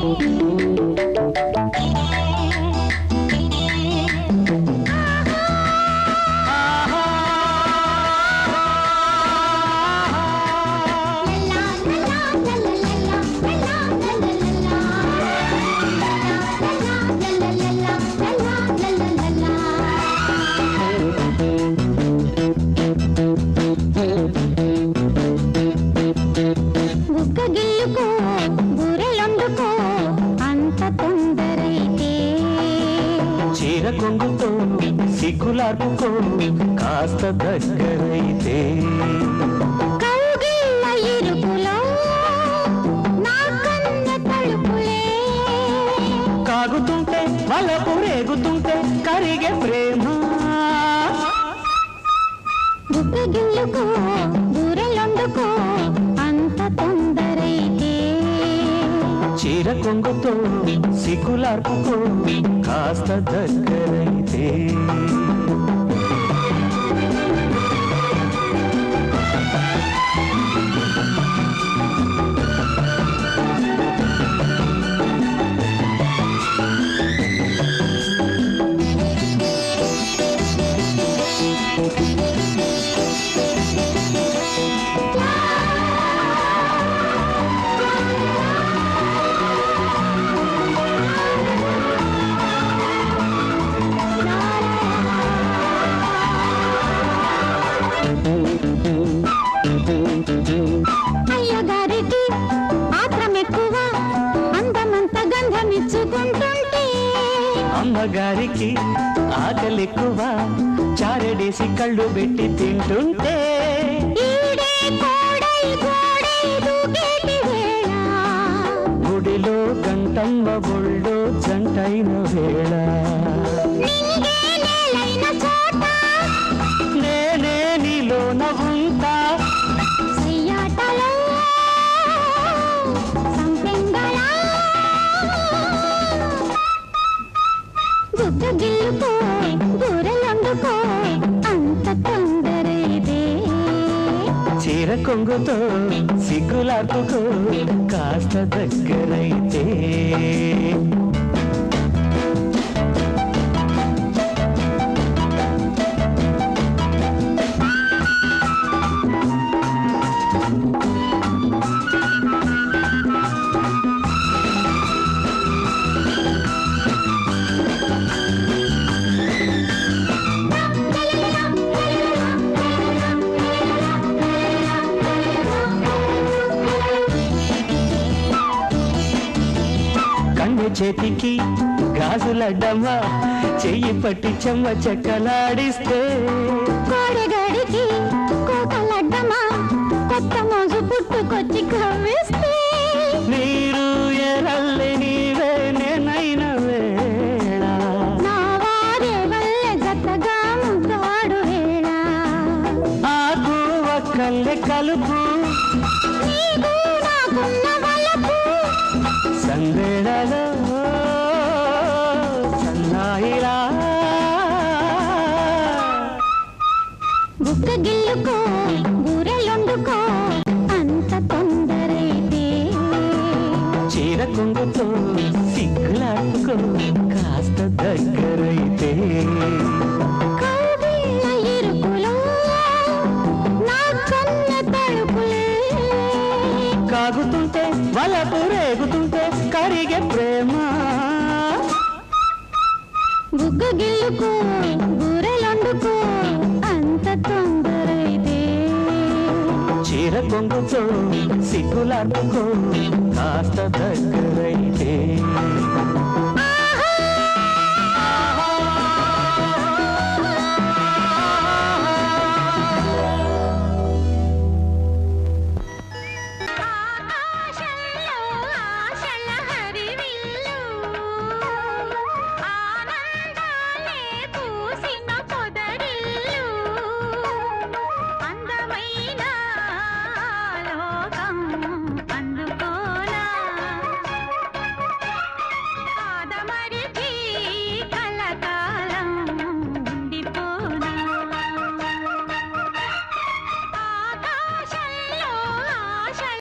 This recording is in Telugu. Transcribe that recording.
బుగ్గ చీర కొంగుతో సిగ్గులార్పుకో కాస్త దగ్గరైతే. కాగుతుంటే వలపు రేగుతుంటే కరిగే ప్రేమ. బుగ్గ చీర కొంగుతో సిగ్గులార్పుకో కాస్త దగ్గరైతే. అయ్యగారికి ఆత్రం ఎక్కువ అందమంత గంధమిచ్చుకుంటుంటే. అమ్మగారికి ఆకలెక్కువ చారడేసి కళ్ళు పెట్టి తింటుంటే. గుడిలో గంటమ్మ ఒళ్ళో జంటైన వేళ. కొంగుతో సిగ్గులార్పుకో కాస్త దగ్గరైతే చేతికి గాజులడ్డమ్మ చెయ్యి పట్టి చెమ్మ చెక్కలాడిస్తే. కోడెగాడికి కోకలడ్డమా కొత్త మోజు పుట్టుకొచ్చి కవ్విస్తే. నీరు ఎరల్లె నీవే నేనైన వేళ. నా వారే వల్లే జతగా ముద్దాడు వేళ. ఆకు ఒక్కల్లె కలుపు. నీకు నాకున్న వలపు. సందేళలో చీర కొంగుతో సిగ్గులాడుకో కాస్త దగ్గరైతే. కాగుతుంటే వలపు రేగుతుంటే కరిగే ప్రేమ. బుగ్గ గిల్లుకో చీర కొంగుతో సిగ్గులాడుకో కాస్త దగ్గరైతే.